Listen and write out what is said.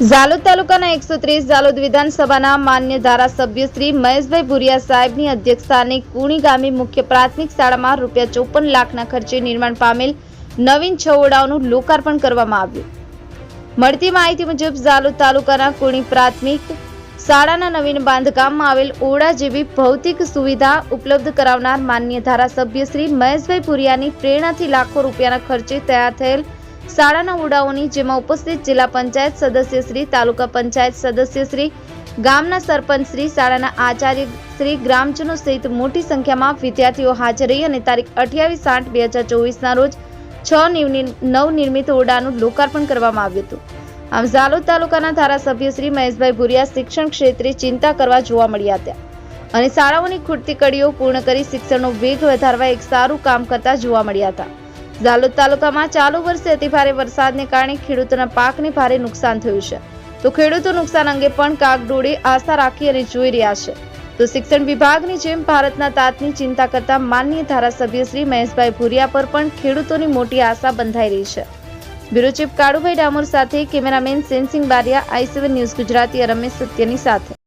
ઝાલોદ તાલુકાના એકસો ત્રીસ ઝાલોદ વિધાનસભાના માન્ય ધારાસભ્ય શ્રી મહેશભાઈ ભુરિયા સાહેબની અધ્યક્ષતાને કુણી ગામી મુખ્ય પ્રાથમિક શાળામાં રૂપિયા ચોપન લાખના ખર્ચે નિર્માણ પામેલ નવીન છવડાઓનું લોકાર્પણ કરવામાં આવ્યું. મળતી માહિતી મુજબ ઝાલોદ તાલુકાના કુણી પ્રાથમિક શાળાના નવીન બાંધકામમાં આવેલ ઓરડા જેવી ભૌતિક સુવિધા ઉપલબ્ધ કરાવનાર માન્ય ધારાસભ્ય શ્રી મહેશભાઈ પુરિયાની પ્રેરણાથી લાખો રૂપિયાના ખર્ચે તૈયાર થયેલ શાળાના ઓરડાઓની જેમાં ઉપસ્થિત જિલ્લા પંચાયત સદસ્ય શ્રી, તાલુકા પંચાયત સદસ્ય શ્રી, ગામના સરપંચ શ્રી, શાળાના આચાર્ય શ્રી, ગ્રામજનો સહિત મોટી સંખ્યામાં વિદ્યાર્થીઓ હાજર રહી અને તારીખ અઠ્યાવીસ આઠ બે હજાર ચોવીસના રોજ છ નિર્મિ- નવનિર્મિત ઓરડાનું લોકાર્પણ કરવામાં આવ્યું હતું. આમ ઝાલોદ તાલુકાના ધારાસભ્ય શ્રી મહેશભાઈ ભુરિયા શિક્ષણ ક્ષેત્રે ચિંતા કરવા જોવા મળ્યા હતા અને શાળાઓની ખૂટતી કડીઓ પૂર્ણ કરી શિક્ષણનો વેગ વધારવા એક સારું કામ કરતા જોવા મળ્યા હતા. ઝાલોદ તાલુકામાં ચાલુ વર્ષે અતિ ભારે વરસાદને કારણે ખેડૂતોના પાકને ભારે નુકસાન થયું છે. તો ખેડૂતો નુકસાન અંગે પણ કાગડોળે આશા રાખી અને જોઈ રહ્યા છે. તો શિક્ષણ વિભાગની જેમ ભારતના તાતની ચિંતા કરતા માનનીય ધારાસભ્ય શ્રી મહેશભાઈ ભુરિયા પર પણ ખેડૂતોની મોટી આશા બંધાઈ રહી છે. બ્યુરો ચીફ કાળુભાઈ ડામોર સાથે cameraman Sensingh Baria, I news Gujarati Ramesh સત્યની સાથે.